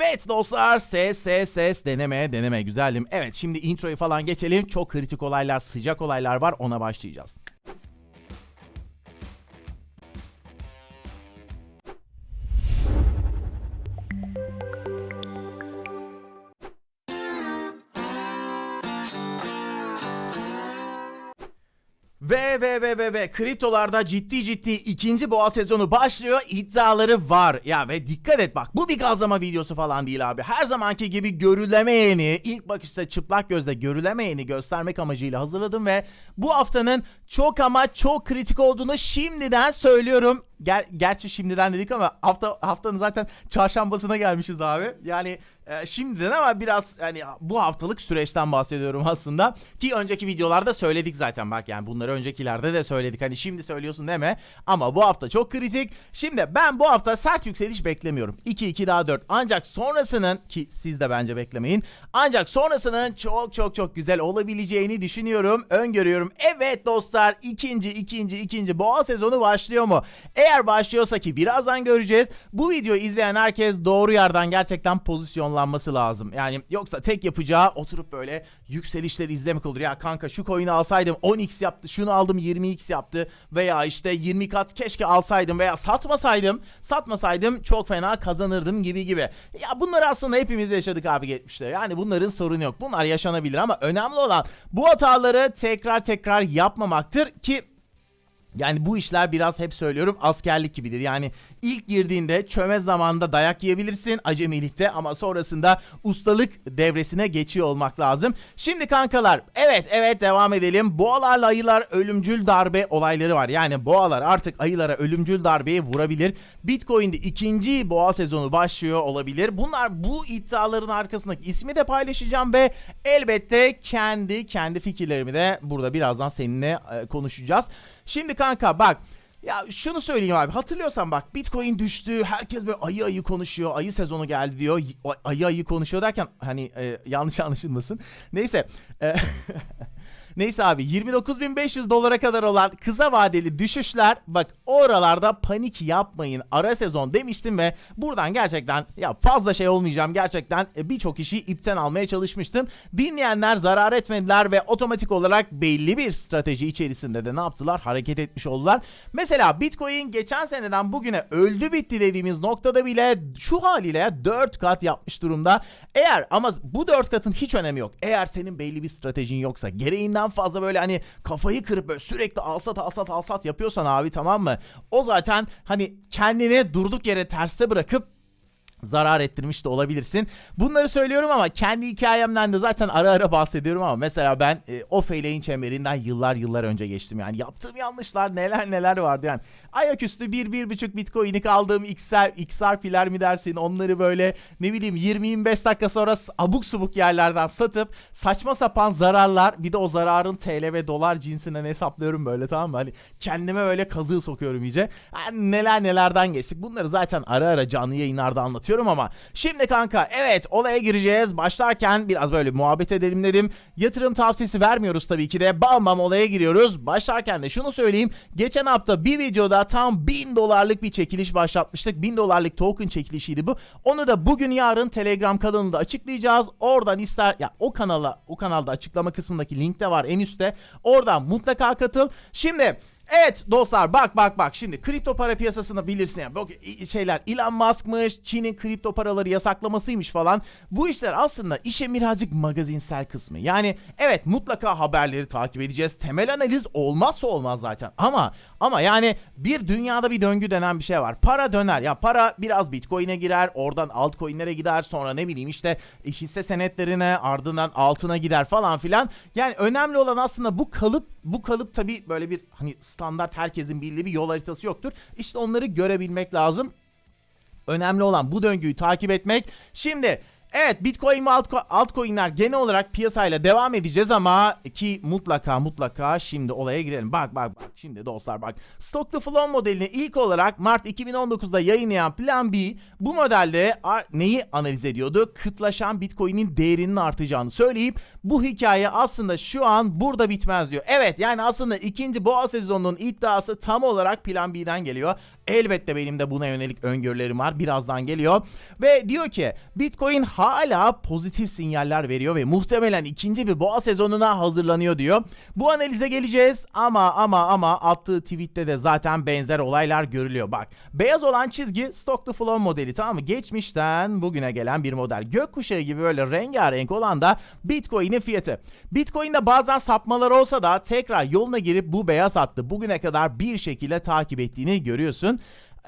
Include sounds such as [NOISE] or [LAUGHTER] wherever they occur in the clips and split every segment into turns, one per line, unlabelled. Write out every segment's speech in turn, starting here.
Evet dostlar ses ses ses deneme deneme güzeldim. Evet şimdi introyu falan geçelim. Çok kritik olaylar sıcak olaylar var ona başlayacağız. Ve ve ve kriptolarda ciddi ciddi ikinci boğa sezonu başlıyor iddiaları var. Ya ve dikkat et bak bu bir gazlama videosu falan değil abi. Her zamanki gibi görülemeyeni ilk bakışta çıplak gözle görülemeyeni göstermek amacıyla hazırladım ve bu haftanın çok ama çok kritik olduğunu şimdiden söylüyorum. Ger gerçi şimdiden dedik ama hafta haftanın zaten çarşambasına gelmişiz abi. Yani e, şimdiden ama biraz hani bu haftalık süreçten bahsediyorum aslında. Ki önceki videolarda söyledik zaten bak yani bunları öncekilerde de söyledik. Hani şimdi söylüyorsun deme ama bu hafta çok kritik. Şimdi ben bu hafta sert yükseliş beklemiyorum. 2-2 daha 4 ancak sonrasının ki siz de bence beklemeyin. Ancak sonrasının çok çok çok güzel olabileceğini düşünüyorum. Öngörüyorum. Evet dostlar ikinci ikinci ikinci boğa sezonu başlıyor mu? Eğer başlıyorsa ki birazdan göreceğiz. Bu videoyu izleyen herkes doğru yerden gerçekten pozisyonlanması lazım. Yani yoksa tek yapacağı oturup böyle yükselişleri izlemek olur. Ya kanka şu coin'i alsaydım 10x yaptı. Şunu aldım 20x yaptı. Veya işte 20 kat keşke alsaydım veya satmasaydım. Satmasaydım çok fena kazanırdım gibi gibi. Ya bunları aslında hepimiz yaşadık abi geçmişte. Yani bunların sorunu yok. Bunlar yaşanabilir ama önemli olan bu hataları tekrar tekrar yapmamaktır ki yani bu işler biraz hep söylüyorum askerlik gibidir. Yani ilk girdiğinde çömez zamanında dayak yiyebilirsin acemilikte ama sonrasında ustalık devresine geçiyor olmak lazım. Şimdi kankalar evet evet devam edelim. Boğalarla ayılar ölümcül darbe olayları var. Yani boğalar artık ayılara ölümcül darbeyi vurabilir. Bitcoin'de ikinci boğa sezonu başlıyor olabilir. Bunlar bu iddiaların arkasındaki ismi de paylaşacağım ve elbette kendi kendi fikirlerimi de burada birazdan seninle e, konuşacağız. Şimdi kanka bak ya şunu söyleyeyim abi hatırlıyorsan bak Bitcoin düştü herkes böyle ayı ayı konuşuyor ayı sezonu geldi diyor ayı ayı konuşuyor derken hani e, yanlış [LAUGHS] anlaşılmasın. Neyse e, [LAUGHS] Neyse abi 29.500 dolara kadar olan kısa vadeli düşüşler bak oralarda panik yapmayın ara sezon demiştim ve buradan gerçekten ya fazla şey olmayacağım gerçekten e, birçok işi ipten almaya çalışmıştım. Dinleyenler zarar etmediler ve otomatik olarak belli bir strateji içerisinde de ne yaptılar hareket etmiş oldular. Mesela Bitcoin geçen seneden bugüne öldü bitti dediğimiz noktada bile şu haliyle 4 kat yapmış durumda. Eğer ama bu 4 katın hiç önemi yok. Eğer senin belli bir stratejin yoksa gereğinden fazla böyle hani kafayı kırıp böyle sürekli alsat alsat alsat yapıyorsan abi tamam mı? O zaten hani kendini durduk yere terste bırakıp zarar ettirmiş de olabilirsin. Bunları söylüyorum ama kendi hikayemden de zaten ara ara bahsediyorum ama mesela ben e, o feyleğin çemberinden yıllar yıllar önce geçtim. Yani yaptığım yanlışlar neler neler vardı yani. Ayaküstü 1-1,5 bitcoin'lik aldığım XR, XRP'ler mi dersin? Onları böyle ne bileyim 20-25 dakika sonra abuk subuk yerlerden satıp saçma sapan zararlar bir de o zararın TL ve dolar cinsinden hesaplıyorum böyle tamam mı? Hani kendime böyle kazığı sokuyorum iyice. Yani neler nelerden geçtik? Bunları zaten ara ara canlı yayınlarda anlatıyorum ama şimdi kanka evet olaya gireceğiz. Başlarken biraz böyle muhabbet edelim dedim. Yatırım tavsiyesi vermiyoruz tabii ki de. Bam bam olaya giriyoruz. Başlarken de şunu söyleyeyim. Geçen hafta bir videoda tam 1000 dolarlık bir çekiliş başlatmıştık. 1000 dolarlık token çekilişiydi bu. Onu da bugün yarın telegram kanalında açıklayacağız. Oradan ister ya o kanala o kanalda açıklama kısmındaki linkte var en üstte. Oradan mutlaka katıl. Şimdi Evet dostlar bak bak bak. Şimdi kripto para piyasasını bilirsin yani. Bu şeyler Elon Musk'mış Çin'in kripto paraları yasaklamasıymış falan. Bu işler aslında işe birazcık magazinsel kısmı. Yani evet mutlaka haberleri takip edeceğiz. Temel analiz olmazsa olmaz zaten. Ama ama yani bir dünyada bir döngü denen bir şey var. Para döner. Ya para biraz bitcoin'e girer oradan altcoin'lere gider sonra ne bileyim işte hisse senetlerine ardından altına gider falan filan. Yani önemli olan aslında bu kalıp bu kalıp tabi böyle bir hani standart herkesin bildiği bir yol haritası yoktur. İşte onları görebilmek lazım. Önemli olan bu döngüyü takip etmek. Şimdi evet Bitcoin ve altco- altcoin'ler genel olarak piyasayla devam edeceğiz ama ki mutlaka mutlaka şimdi olaya girelim. Bak bak bak şimdi dostlar bak. Stock to Flow modelini ilk olarak Mart 2019'da yayınlayan Plan B bu modelde neyi analiz ediyordu? Kıtlaşan Bitcoin'in değerinin artacağını söyleyip bu hikaye aslında şu an burada bitmez diyor. Evet yani aslında ikinci boğa sezonunun iddiası tam olarak Plan B'den geliyor. Elbette benim de buna yönelik öngörülerim var. Birazdan geliyor. Ve diyor ki Bitcoin hala pozitif sinyaller veriyor ve muhtemelen ikinci bir boğa sezonuna hazırlanıyor diyor. Bu analize geleceğiz ama ama ama attığı tweette de zaten benzer olaylar görülüyor. Bak beyaz olan çizgi Stock to Flow modeli tamam mı? Geçmişten bugüne gelen bir model. Gökkuşağı gibi böyle rengarenk olan da Bitcoin'in fiyatı. Bitcoin'de bazen sapmalar olsa da tekrar yoluna girip bu beyaz hattı bugüne kadar bir şekilde takip ettiğini görüyorsun.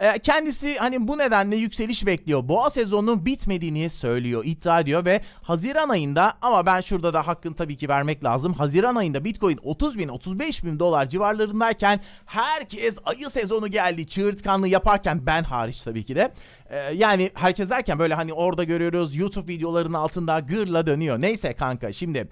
Ee, Kendisi hani bu nedenle yükseliş bekliyor. Boğa sezonunun bitmediğini söylüyor, iddia ediyor ve Haziran ayında ama ben şurada da hakkını tabii ki vermek lazım. Haziran ayında Bitcoin 30 bin 35 bin dolar civarlarındayken herkes ayı sezonu geldi çığırtkanlığı yaparken ben hariç tabii ki de. Ee, yani herkes derken böyle hani orada görüyoruz YouTube videolarının altında gırla dönüyor. Neyse kanka şimdi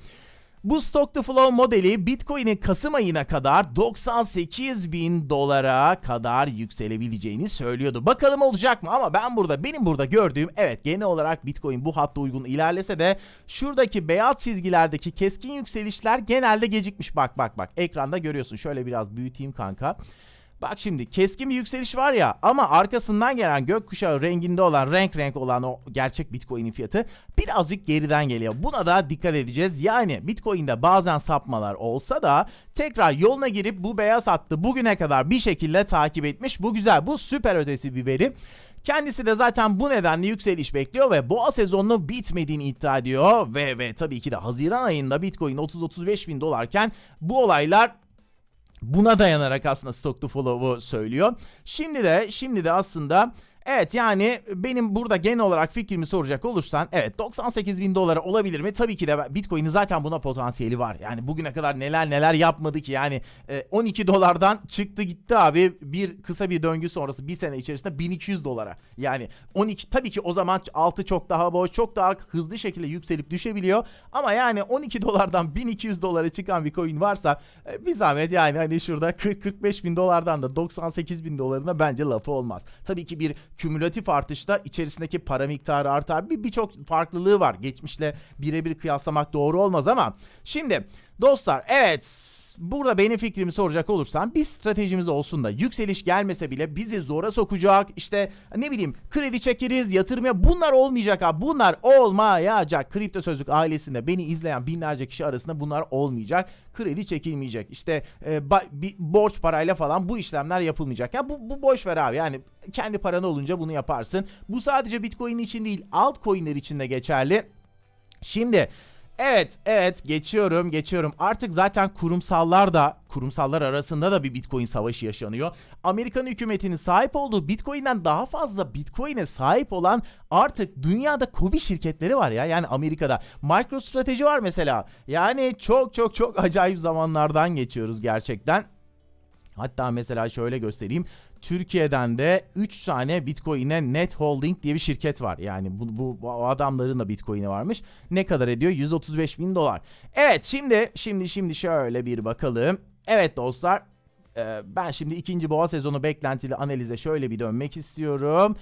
bu Stock to Flow modeli Bitcoin'in Kasım ayına kadar 98 bin dolara kadar yükselebileceğini söylüyordu. Bakalım olacak mı ama ben burada benim burada gördüğüm evet genel olarak Bitcoin bu hatta uygun ilerlese de şuradaki beyaz çizgilerdeki keskin yükselişler genelde gecikmiş. Bak bak bak ekranda görüyorsun şöyle biraz büyüteyim kanka. Bak şimdi keskin bir yükseliş var ya ama arkasından gelen gökkuşağı renginde olan renk renk olan o gerçek Bitcoin'in fiyatı birazcık geriden geliyor. Buna da dikkat edeceğiz. Yani Bitcoin'de bazen sapmalar olsa da tekrar yoluna girip bu beyaz hattı bugüne kadar bir şekilde takip etmiş. Bu güzel bu süper ötesi bir veri. Kendisi de zaten bu nedenle yükseliş bekliyor ve boğa sezonunun bitmediğini iddia ediyor. Ve ve tabii ki de Haziran ayında Bitcoin 30-35 bin dolarken bu olaylar Buna dayanarak aslında Stock to Follow'u söylüyor. Şimdi de şimdi de aslında Evet yani benim burada genel olarak fikrimi soracak olursan evet 98 bin dolara olabilir mi? Tabii ki de Bitcoin'in zaten buna potansiyeli var. Yani bugüne kadar neler neler yapmadı ki yani e, 12 dolardan çıktı gitti abi bir kısa bir döngü sonrası bir sene içerisinde 1200 dolara. Yani 12 tabii ki o zaman altı çok daha boş çok daha hızlı şekilde yükselip düşebiliyor. Ama yani 12 dolardan 1200 dolara çıkan bir coin varsa e, bir zahmet yani hani şurada 40-45 bin dolardan da 98 bin dolarına bence lafı olmaz. Tabii ki bir kümülatif artışta içerisindeki para miktarı artar. Bir birçok farklılığı var. Geçmişle birebir kıyaslamak doğru olmaz ama şimdi dostlar evet Burada benim fikrimi soracak olursan bir stratejimiz olsun da yükseliş gelmese bile bizi zora sokacak. İşte ne bileyim kredi çekeriz yatırmaya bunlar olmayacak abi bunlar olmayacak. Kripto sözlük ailesinde beni izleyen binlerce kişi arasında bunlar olmayacak. Kredi çekilmeyecek. İşte e, ba- bir borç parayla falan bu işlemler yapılmayacak. Ya bu, bu boş ver abi. Yani kendi paran olunca bunu yaparsın. Bu sadece bitcoin için değil altcoin'ler için de geçerli. Şimdi Evet, evet geçiyorum, geçiyorum. Artık zaten kurumsallar da, kurumsallar arasında da bir Bitcoin savaşı yaşanıyor. Amerikan hükümetinin sahip olduğu Bitcoin'den daha fazla Bitcoin'e sahip olan artık dünyada kobi şirketleri var ya. Yani Amerika'da MicroStrateji var mesela. Yani çok çok çok acayip zamanlardan geçiyoruz gerçekten. Hatta mesela şöyle göstereyim. Türkiye'den de 3 tane Bitcoin'e Net Holding diye bir şirket var. Yani bu, bu, bu adamların da Bitcoin'i varmış. Ne kadar ediyor? 135 bin dolar. Evet şimdi şimdi şimdi şöyle bir bakalım. Evet dostlar e, ben şimdi ikinci boğa sezonu beklentili analize şöyle bir dönmek istiyorum.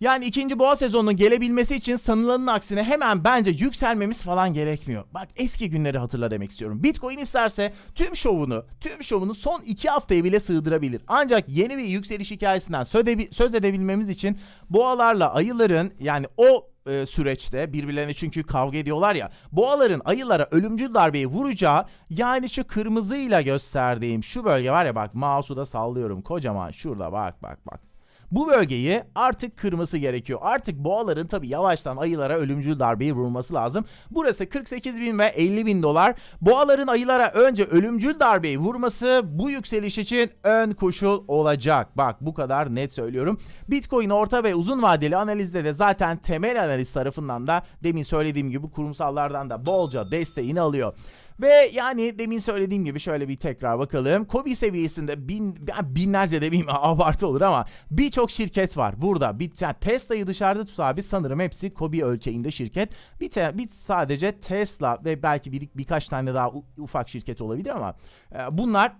Yani ikinci boğa sezonunun gelebilmesi için sanılanın aksine hemen bence yükselmemiz falan gerekmiyor. Bak eski günleri hatırla demek istiyorum. Bitcoin isterse tüm şovunu, tüm şovunu son iki haftaya bile sığdırabilir. Ancak yeni bir yükseliş hikayesinden söz edebilmemiz için boğalarla ayıların yani o e, süreçte birbirlerine çünkü kavga ediyorlar ya. Boğaların ayılara ölümcül darbeyi vuracağı yani şu kırmızıyla gösterdiğim şu bölge var ya bak mouse'u da sallıyorum kocaman şurada bak bak bak. Bu bölgeyi artık kırması gerekiyor. Artık boğaların tabi yavaştan ayılara ölümcül darbeyi vurması lazım. Burası 48 bin ve 50 bin dolar. Boğaların ayılara önce ölümcül darbeyi vurması bu yükseliş için ön koşul olacak. Bak bu kadar net söylüyorum. Bitcoin orta ve uzun vadeli analizde de zaten temel analiz tarafından da demin söylediğim gibi kurumsallardan da bolca desteğini alıyor. Ve yani demin söylediğim gibi şöyle bir tekrar bakalım. Kobi seviyesinde bin, binlerce demeyeyim [LAUGHS] abartı olur ama birçok şirket var. Burada bir yani Tesla'yı dışarıda tut abi sanırım hepsi Kobi ölçeğinde şirket. Bir, te, bir sadece Tesla ve belki bir, birkaç tane daha ufak şirket olabilir ama e, bunlar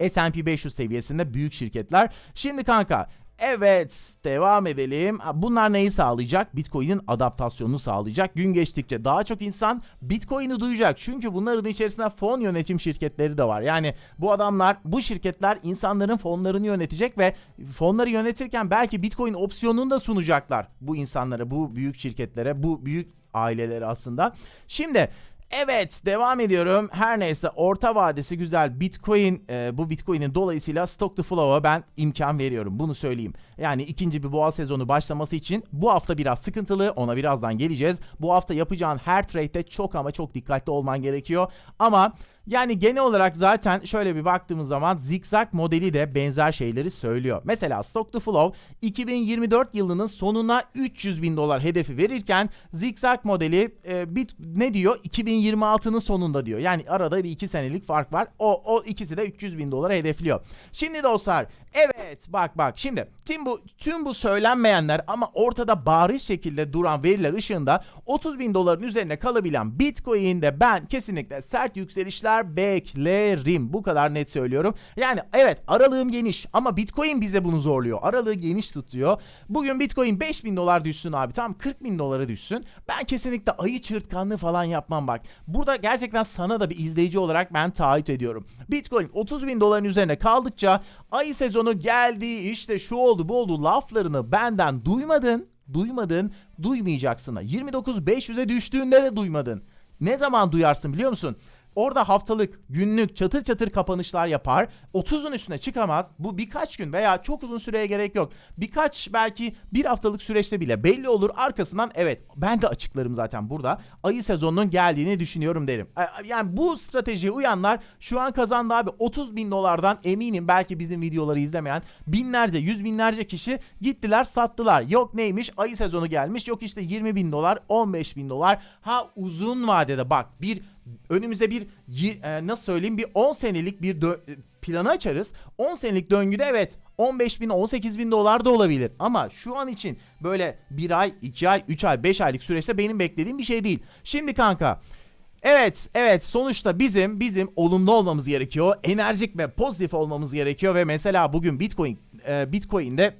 S&P 500 seviyesinde büyük şirketler. Şimdi kanka Evet devam edelim. Bunlar neyi sağlayacak? Bitcoin'in adaptasyonunu sağlayacak. Gün geçtikçe daha çok insan Bitcoin'i duyacak. Çünkü bunların içerisinde fon yönetim şirketleri de var. Yani bu adamlar, bu şirketler insanların fonlarını yönetecek ve fonları yönetirken belki Bitcoin opsiyonunu da sunacaklar bu insanlara, bu büyük şirketlere, bu büyük ailelere aslında. Şimdi Evet devam ediyorum. Her neyse orta vadesi güzel Bitcoin e, bu Bitcoin'in dolayısıyla stock to flow'a ben imkan veriyorum. Bunu söyleyeyim. Yani ikinci bir boğa sezonu başlaması için bu hafta biraz sıkıntılı. Ona birazdan geleceğiz. Bu hafta yapacağın her trade'de çok ama çok dikkatli olman gerekiyor. Ama yani genel olarak zaten şöyle bir baktığımız zaman zigzag modeli de benzer şeyleri söylüyor. Mesela Stock to Flow 2024 yılının sonuna 300 bin dolar hedefi verirken zigzag modeli e, bit, ne diyor? 2026'nın sonunda diyor. Yani arada bir 2 senelik fark var. O, o ikisi de 300 bin dolara hedefliyor. Şimdi dostlar evet bak bak şimdi tüm bu, tüm bu söylenmeyenler ama ortada bariz şekilde duran veriler ışığında 30 bin doların üzerine kalabilen Bitcoin'de ben kesinlikle sert yükselişler beklerim. Bu kadar net söylüyorum. Yani evet aralığım geniş ama Bitcoin bize bunu zorluyor. Aralığı geniş tutuyor. Bugün Bitcoin 5 bin dolar düşsün abi tamam 40 bin dolara düşsün. Ben kesinlikle ayı çırtkanlığı falan yapmam bak. Burada gerçekten sana da bir izleyici olarak ben taahhüt ediyorum. Bitcoin 30 bin doların üzerine kaldıkça ayı sezonu geldi işte şu oldu bu oldu laflarını benden duymadın. Duymadın, duymayacaksın. da. 29.500'e düştüğünde de duymadın. Ne zaman duyarsın biliyor musun? Orada haftalık, günlük çatır çatır kapanışlar yapar. 30'un üstüne çıkamaz. Bu birkaç gün veya çok uzun süreye gerek yok. Birkaç belki bir haftalık süreçte bile belli olur. Arkasından evet ben de açıklarım zaten burada. Ayı sezonunun geldiğini düşünüyorum derim. E, Yani bu stratejiye uyanlar şu an kazandı abi. 30 bin dolardan eminim belki bizim videoları izlemeyen binlerce, yüz binlerce kişi gittiler sattılar. Yok neymiş ayı sezonu gelmiş. Yok işte 20 bin dolar, 15 bin dolar. Ha uzun vadede bak bir önümüze bir e, nasıl söyleyeyim bir 10 senelik bir e, planı açarız. 10 senelik döngüde evet 15 bin 18 bin dolar da olabilir. Ama şu an için böyle bir ay 2 ay 3 ay 5 aylık süreçte benim beklediğim bir şey değil. Şimdi kanka Evet, evet sonuçta bizim bizim olumlu olmamız gerekiyor. Enerjik ve pozitif olmamız gerekiyor ve mesela bugün Bitcoin e, Bitcoin'de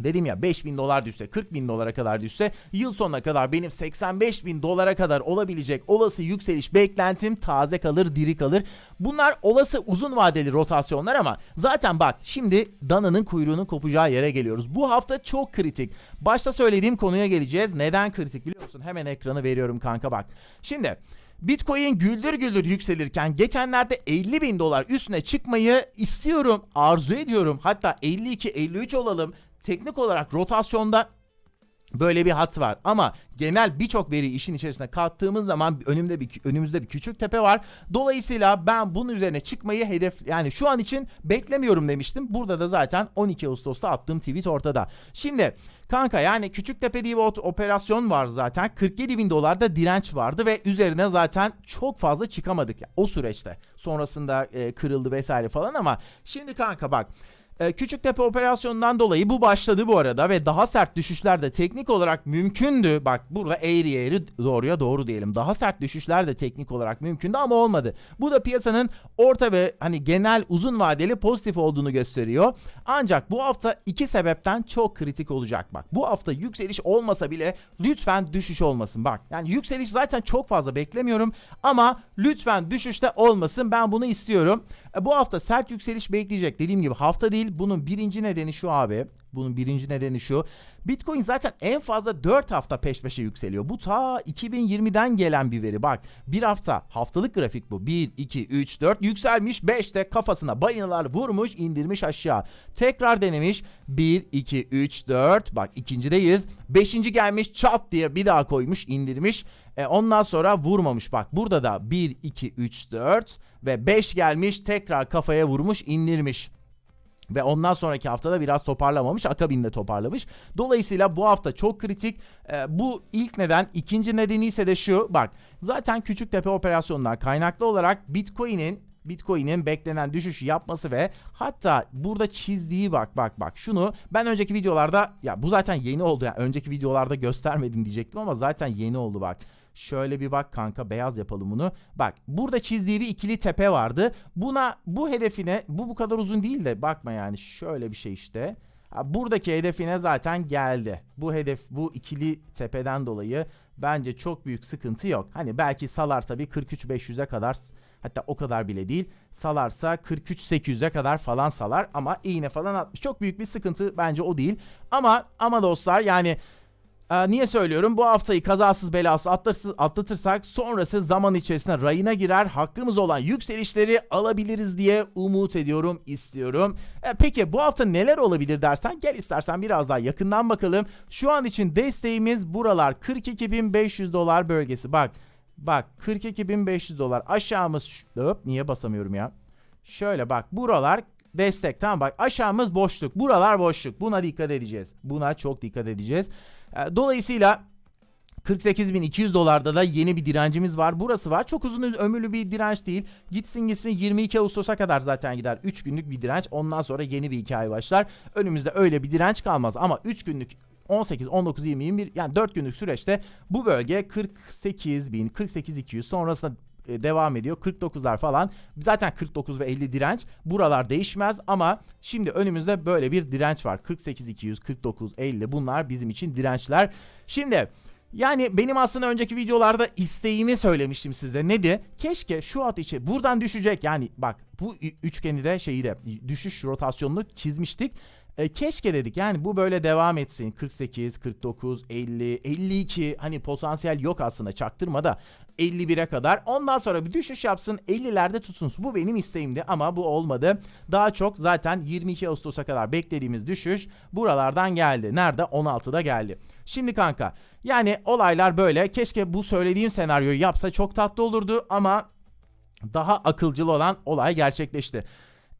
Dedim ya 5 bin dolar düşse 40 bin dolara kadar düşse yıl sonuna kadar benim 85 bin dolara kadar olabilecek olası yükseliş beklentim taze kalır diri kalır. Bunlar olası uzun vadeli rotasyonlar ama zaten bak şimdi dananın kuyruğunun kopacağı yere geliyoruz. Bu hafta çok kritik. Başta söylediğim konuya geleceğiz. Neden kritik biliyor musun? Hemen ekranı veriyorum kanka bak. Şimdi Bitcoin güldür güldür yükselirken geçenlerde 50 bin dolar üstüne çıkmayı istiyorum, arzu ediyorum. Hatta 52-53 olalım. Teknik olarak rotasyonda Böyle bir hat var ama genel birçok veri işin içerisine kattığımız zaman önümde bir önümüzde bir küçük tepe var. Dolayısıyla ben bunun üzerine çıkmayı hedef yani şu an için beklemiyorum demiştim. Burada da zaten 12 Ağustos'ta attığım tweet ortada. Şimdi kanka yani küçük tepe diye bir operasyon var zaten. 47 bin dolarda direnç vardı ve üzerine zaten çok fazla çıkamadık ya o süreçte. Sonrasında e, kırıldı vesaire falan ama şimdi kanka bak ee, Küçük tepe operasyonundan dolayı bu başladı bu arada ve daha sert düşüşler de teknik olarak mümkündü. Bak burada eğri eğri doğruya doğru diyelim. Daha sert düşüşler de teknik olarak mümkündü ama olmadı. Bu da piyasanın orta ve hani genel uzun vadeli pozitif olduğunu gösteriyor. Ancak bu hafta iki sebepten çok kritik olacak bak. Bu hafta yükseliş olmasa bile lütfen düşüş olmasın. Bak yani yükseliş zaten çok fazla beklemiyorum ama lütfen düşüşte olmasın. Ben bunu istiyorum. E, Bu hafta sert yükseliş bekleyecek. Dediğim gibi hafta değil. Bunun birinci nedeni şu abi. Bunun birinci nedeni şu. Bitcoin zaten en fazla 4 hafta peş peşe yükseliyor. Bu ta 2020'den gelen bir veri. Bak bir hafta haftalık grafik bu. 1, 2, 3, 4 yükselmiş. 5'te kafasına balinalar vurmuş indirmiş aşağı. Tekrar denemiş. 1, 2, 3, 4. Bak ikincideyiz. Beşinci gelmiş çat diye bir daha koymuş indirmiş. E, ondan sonra vurmamış. Bak burada da 1, 2, 3, 4 ve 5 gelmiş tekrar kafaya vurmuş indirmiş. Ve ondan sonraki haftada biraz toparlamamış. Akabinde toparlamış. Dolayısıyla bu hafta çok kritik. Ee, bu ilk neden. ikinci nedeni ise de şu. Bak zaten küçük tepe operasyonlar kaynaklı olarak Bitcoin'in Bitcoin'in beklenen düşüşü yapması ve hatta burada çizdiği bak bak bak şunu ben önceki videolarda ya bu zaten yeni oldu yani önceki videolarda göstermedim diyecektim ama zaten yeni oldu bak. Şöyle bir bak kanka beyaz yapalım bunu. Bak burada çizdiği bir ikili tepe vardı. Buna bu hedefine bu bu kadar uzun değil de bakma yani şöyle bir şey işte. Buradaki hedefine zaten geldi. Bu hedef bu ikili tepeden dolayı bence çok büyük sıkıntı yok. Hani belki salarsa bir 43-500'e kadar hatta o kadar bile değil. Salarsa 43-800'e kadar falan salar ama iğne falan atmış. Çok büyük bir sıkıntı bence o değil. Ama ama dostlar yani ee, niye söylüyorum? Bu haftayı kazasız belasız atlatırsız, atlatırsak sonrası zaman içerisinde rayına girer. Hakkımız olan yükselişleri alabiliriz diye umut ediyorum, istiyorum. Ee, peki bu hafta neler olabilir dersen gel istersen biraz daha yakından bakalım. Şu an için desteğimiz buralar 42.500 dolar bölgesi. Bak bak 42.500 dolar aşağımız hop niye basamıyorum ya? Şöyle bak buralar destek tamam bak aşağımız boşluk buralar boşluk buna dikkat edeceğiz buna çok dikkat edeceğiz dolayısıyla 48.200 dolarda da yeni bir direncimiz var. Burası var. Çok uzun ömürlü bir direnç değil. Gitsin gitsin 22 Ağustos'a kadar zaten gider. 3 günlük bir direnç. Ondan sonra yeni bir hikaye başlar. Önümüzde öyle bir direnç kalmaz. Ama 3 günlük 18, 19, 20, 21 yani 4 günlük süreçte bu bölge 48 bin, 48 200 sonrasında devam ediyor. 49'lar falan. Zaten 49 ve 50 direnç. Buralar değişmez ama şimdi önümüzde böyle bir direnç var. 48 200, 49, 50 bunlar bizim için dirençler. Şimdi yani benim aslında önceki videolarda isteğimi söylemiştim size. Nedir? Keşke şu at içi buradan düşecek. Yani bak bu üçgeni de şeyi de düşüş rotasyonunu çizmiştik. E, keşke dedik yani bu böyle devam etsin. 48, 49, 50, 52 hani potansiyel yok aslında çaktırma da 51'e kadar. Ondan sonra bir düşüş yapsın 50'lerde tutsun. Bu benim isteğimdi ama bu olmadı. Daha çok zaten 22 Ağustos'a kadar beklediğimiz düşüş buralardan geldi. Nerede? 16'da geldi. Şimdi kanka yani olaylar böyle. Keşke bu söylediğim senaryoyu yapsa çok tatlı olurdu ama daha akılcıl olan olay gerçekleşti.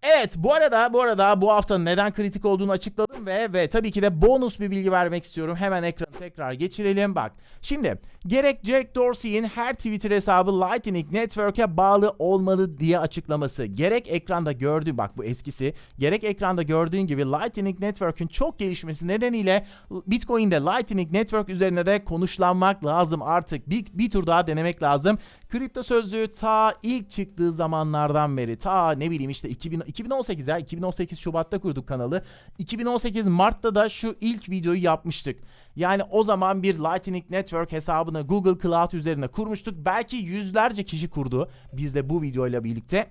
Evet bu arada bu arada bu haftanın neden kritik olduğunu açıkladım ve ve tabii ki de bonus bir bilgi vermek istiyorum. Hemen ekranı tekrar geçirelim bak. Şimdi gerek Jack Dorsey'in her Twitter hesabı Lightning Network'e bağlı olmalı diye açıklaması. Gerek ekranda gördüğün bak bu eskisi. Gerek ekranda gördüğün gibi Lightning Network'ün çok gelişmesi nedeniyle Bitcoin'de Lightning Network üzerine de konuşlanmak lazım artık. Bir, bir tur daha denemek lazım. Kripto sözlüğü ta ilk çıktığı zamanlardan beri ta ne bileyim işte 2000, 2018 ya 2018 Şubat'ta kurduk kanalı. 2018 Mart'ta da şu ilk videoyu yapmıştık. Yani o zaman bir Lightning Network hesabını Google Cloud üzerine kurmuştuk. Belki yüzlerce kişi kurdu biz de bu videoyla birlikte.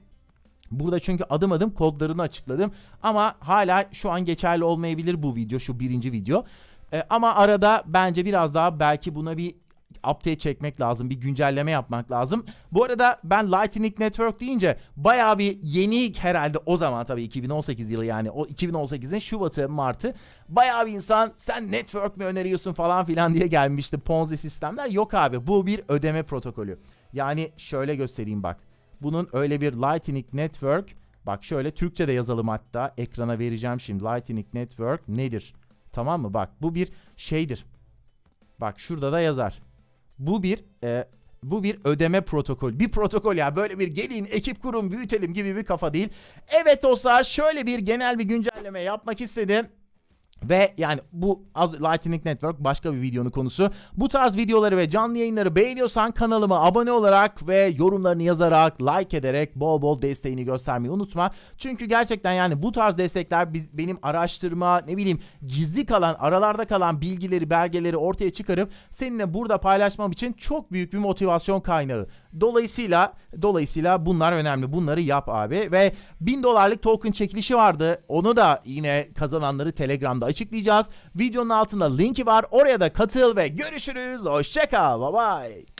Burada çünkü adım adım kodlarını açıkladım. Ama hala şu an geçerli olmayabilir bu video, şu birinci video. Ee, ama arada bence biraz daha belki buna bir update çekmek lazım. Bir güncelleme yapmak lazım. Bu arada ben Lightning Network deyince bayağı bir yeni herhalde o zaman tabii 2018 yılı yani o 2018'in Şubat'ı Mart'ı bayağı bir insan sen network mi öneriyorsun falan filan diye gelmişti Ponzi sistemler. Yok abi bu bir ödeme protokolü. Yani şöyle göstereyim bak. Bunun öyle bir Lightning Network bak şöyle Türkçe de yazalım hatta ekrana vereceğim şimdi Lightning Network nedir? Tamam mı? Bak bu bir şeydir. Bak şurada da yazar. Bu bir e, bu bir ödeme protokol. Bir protokol ya böyle bir gelin ekip kurun büyütelim gibi bir kafa değil. Evet dostlar şöyle bir genel bir güncelleme yapmak istedim. Ve yani bu az Lightning Network başka bir videonun konusu. Bu tarz videoları ve canlı yayınları beğeniyorsan kanalıma abone olarak ve yorumlarını yazarak, like ederek bol bol desteğini göstermeyi unutma. Çünkü gerçekten yani bu tarz destekler biz, benim araştırma ne bileyim gizli kalan aralarda kalan bilgileri belgeleri ortaya çıkarıp seninle burada paylaşmam için çok büyük bir motivasyon kaynağı. Dolayısıyla dolayısıyla bunlar önemli. Bunları yap abi ve 1000 dolarlık token çekilişi vardı. Onu da yine kazananları Telegram'da açıklayacağız. Videonun altında linki var. Oraya da katıl ve görüşürüz. Hoşçakal. Bye bye.